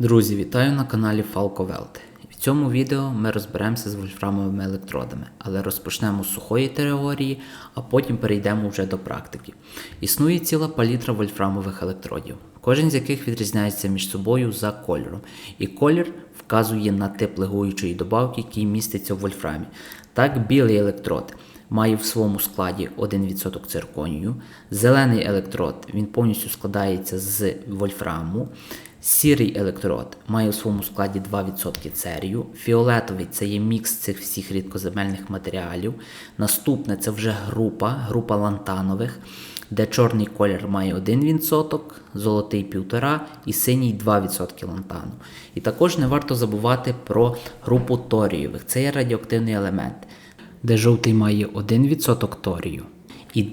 Друзі, вітаю на каналі Falco Welt. В цьому відео ми розберемося з вольфрамовими електродами, але розпочнемо з сухої теорії, а потім перейдемо вже до практики. Існує ціла палітра вольфрамових електродів, кожен з яких відрізняється між собою за кольором, і колір вказує на тип легуючої добавки, який міститься в вольфрамі. Так, білий електрод має в своєму складі 1% цирконію. Зелений електрод він повністю складається з вольфраму. Сірий електрод має у своєму складі 2% церію. Фіолетовий це є мікс цих всіх рідкоземельних матеріалів. Наступне це вже група, група лантанових, де чорний колір має 1%, золотий 1,5% і синій 2% лантану. І також не варто забувати про групу торієвих. Це є радіоактивний елемент де жовтий має 1% торію, і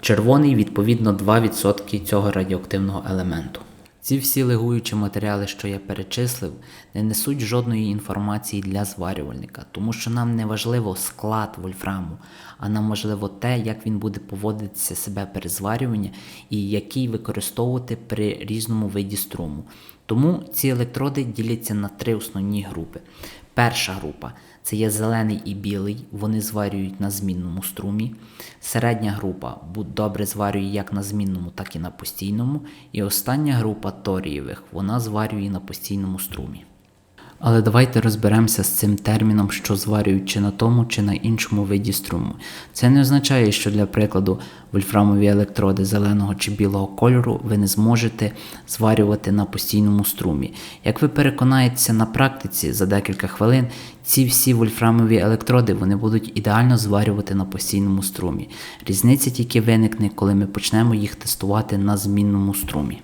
червоний, відповідно, 2% цього радіоактивного елементу. Ці всі легуючі матеріали, що я перечислив, не несуть жодної інформації для зварювальника, тому що нам не важливо склад вольфраму, а нам важливо те, як він буде поводитися себе при зварюванні і який використовувати при різному виді струму. Тому ці електроди діляться на три основні групи. Перша група це є зелений і білий, вони зварюють на змінному струмі. Середня група добре зварює як на змінному, так і на постійному. І остання група торієвих, вона зварює на постійному струмі. Але давайте розберемося з цим терміном, що зварюють чи на тому, чи на іншому виді струму. Це не означає, що для прикладу вольфрамові електроди зеленого чи білого кольору ви не зможете зварювати на постійному струмі. Як ви переконаєтеся на практиці за декілька хвилин, ці всі вольфрамові електроди вони будуть ідеально зварювати на постійному струмі. Різниця тільки виникне, коли ми почнемо їх тестувати на змінному струмі.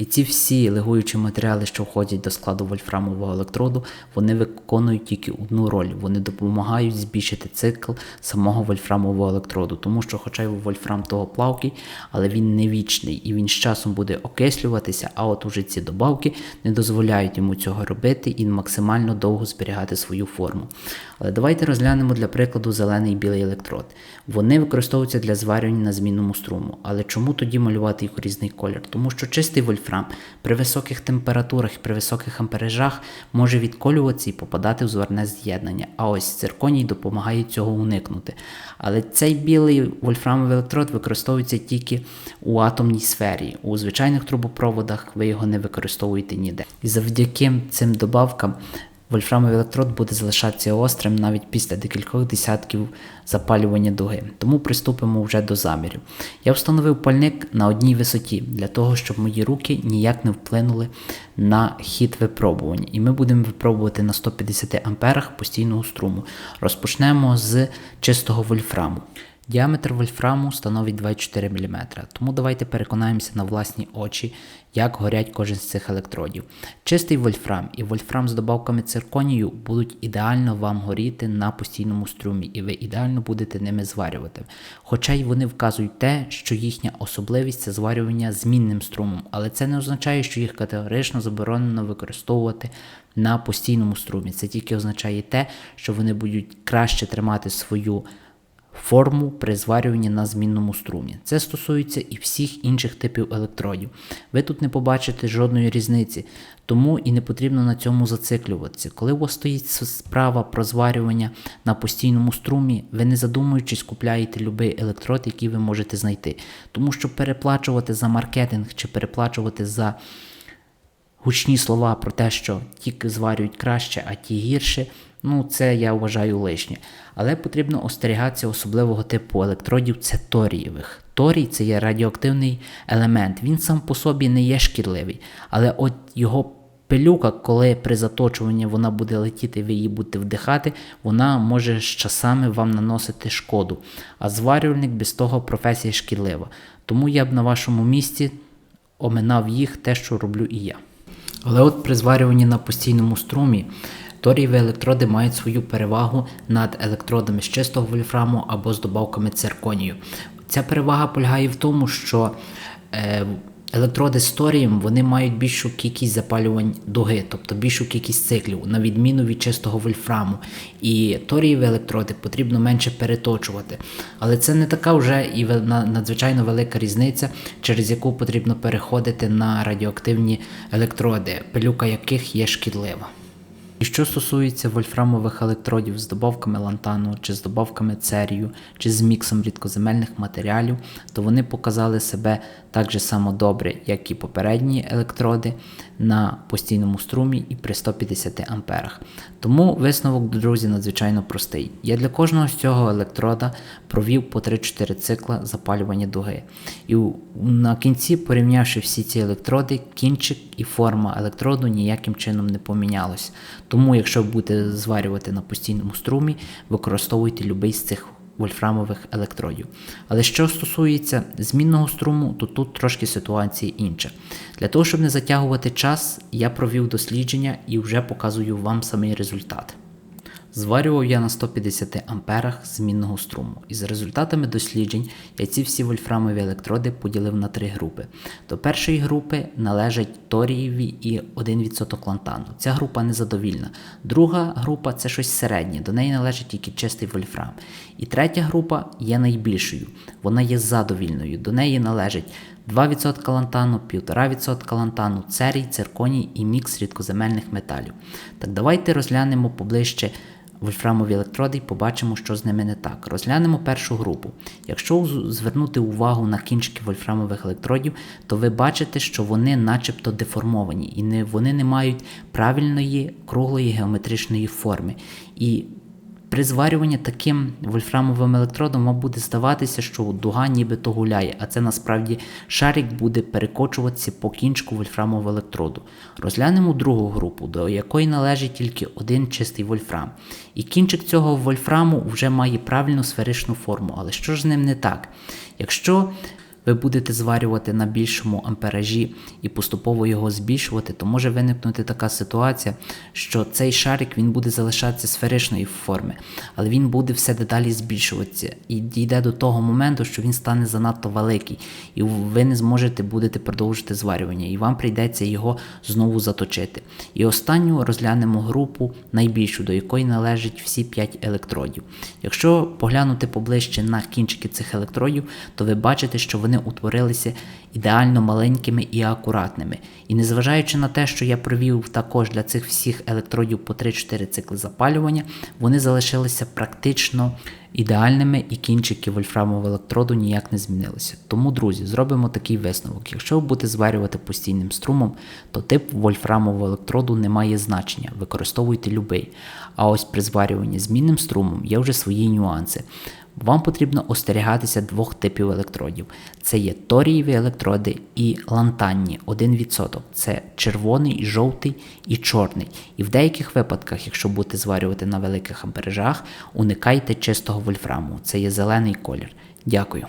І ці всі легуючі матеріали, що входять до складу вольфрамового електроду, вони виконують тільки одну роль. Вони допомагають збільшити цикл самого вольфрамового електроду, тому що, хоча й вольфрам того плавкий, але він не вічний і він з часом буде окислюватися, а от уже ці добавки не дозволяють йому цього робити і максимально довго зберігати свою форму. Але давайте розглянемо для прикладу зелений і білий електрод. Вони використовуються для зварювання на змінному струму. Але чому тоді малювати їх у різний колір? Тому що чистий вольфрам при високих температурах і при високих ампережах може відколюватися і попадати в зварне з'єднання. А ось цирконій допомагає цього уникнути. Але цей білий вольфрамовий електрод використовується тільки у атомній сфері. У звичайних трубопроводах ви його не використовуєте ніде. І завдяки цим добавкам Вольфрамовий електрод буде залишатися острим навіть після декількох десятків запалювання дуги. Тому приступимо вже до замірів. Я встановив пальник на одній висоті для того, щоб мої руки ніяк не вплинули на хід випробування. І ми будемо випробувати на 150 амперах постійного струму. Розпочнемо з чистого вольфраму. Діаметр вольфраму становить 24 мм, тому давайте переконаємося на власні очі, як горять кожен з цих електродів. Чистий вольфрам і вольфрам з добавками цирконію будуть ідеально вам горіти на постійному струмі, і ви ідеально будете ними зварювати. Хоча й вони вказують те, що їхня особливість це зварювання змінним струмом, але це не означає, що їх категорично заборонено використовувати на постійному струмі. Це тільки означає те, що вони будуть краще тримати свою форму при зварюванні на змінному струмі. Це стосується і всіх інших типів електродів. Ви тут не побачите жодної різниці, тому і не потрібно на цьому зациклюватися. Коли у вас стоїть справа про зварювання на постійному струмі, ви не задумуючись, купляєте будь-який електрод, який ви можете знайти. Тому що переплачувати за маркетинг чи переплачувати за гучні слова про те, що ті зварюють краще, а ті гірше. Ну, це я вважаю лишнє. Але потрібно остерігатися особливого типу електродів це торієвих. Торій це є радіоактивний елемент. Він сам по собі не є шкідливий, але от його пилюка, коли при заточуванні вона буде летіти, ви її будете вдихати, вона може з часами вам наносити шкоду. А зварювальник без того професія шкідлива. Тому я б на вашому місці оминав їх те, що роблю і я. Але от при зварюванні на постійному струмі торієві електроди мають свою перевагу над електродами з чистого вольфраму або з добавками цирконію. Ця перевага полягає в тому, що е, Електроди з торієм вони мають більшу кількість запалювань дуги, тобто більшу кількість циклів, на відміну від чистого вольфраму. І торієві електроди потрібно менше переточувати. Але це не така вже і надзвичайно велика різниця, через яку потрібно переходити на радіоактивні електроди, пилюка яких є шкідлива. І що стосується вольфрамових електродів з добавками лантану, чи з добавками церію, чи з міксом рідкоземельних матеріалів, то вони показали себе так же само добре, як і попередні електроди на постійному струмі і при 150 амперах. Тому висновок, друзі, надзвичайно простий. Я для кожного з цього електрода провів по 3-4 цикла запалювання дуги. І на кінці, порівнявши всі ці електроди, кінчик і форма електроду ніяким чином не помінялось. Тому, якщо будете зварювати на постійному струмі, використовуйте будь-який з цих вольфрамових електродів. Але що стосується змінного струму, то тут трошки ситуація інша. Для того, щоб не затягувати час, я провів дослідження і вже показую вам самий результат. Зварював я на 150 амперах змінного струму. І за результатами досліджень я ці всі вольфрамові електроди поділив на три групи. До першої групи належать торієві і 1% лантану. Ця група незадовільна. Друга група це щось середнє, до неї належить тільки чистий вольфрам. І третя група є найбільшою. Вона є задовільною. До неї належить 2% лантану, 1,5% лантану, церій, цирконій і мікс рідкоземельних металів. Так давайте розглянемо поближче вольфрамові електроди і побачимо, що з ними не так. Розглянемо першу групу. Якщо звернути увагу на кінчики вольфрамових електродів, то ви бачите, що вони начебто деформовані і не, вони не мають правильної круглої геометричної форми. І при зварюванні таким вольфрамовим електродом вам буде здаватися, що дуга нібито гуляє, а це насправді шарик буде перекочуватися по кінчику вольфрамового електроду. Розглянемо другу групу, до якої належить тільки один чистий вольфрам. І кінчик цього вольфраму вже має правильну сферичну форму. Але що ж з ним не так? Якщо ви будете зварювати на більшому амперажі і поступово його збільшувати, то може виникнути така ситуація, що цей шарик він буде залишатися сферичної форми, але він буде все дедалі збільшуватися і дійде до того моменту, що він стане занадто великий, і ви не зможете будете продовжити зварювання, і вам прийдеться його знову заточити. І останню розглянемо групу найбільшу, до якої належать всі 5 електродів. Якщо поглянути поближче на кінчики цих електродів, то ви бачите, що вони утворилися ідеально маленькими і акуратними. І незважаючи на те, що я провів також для цих всіх електродів по 3-4 цикли запалювання, вони залишилися практично ідеальними і кінчики вольфрамового електроду ніяк не змінилися. Тому, друзі, зробимо такий висновок. Якщо ви будете зварювати постійним струмом, то тип вольфрамового електроду не має значення, використовуйте любий. А ось при зварюванні змінним струмом є вже свої нюанси. Вам потрібно остерігатися двох типів електродів: це є торієві електроди і лантанні 1%. Це червоний, жовтий і чорний. І в деяких випадках, якщо будете зварювати на великих амперажах, уникайте чистого вольфраму. Це є зелений колір. Дякую.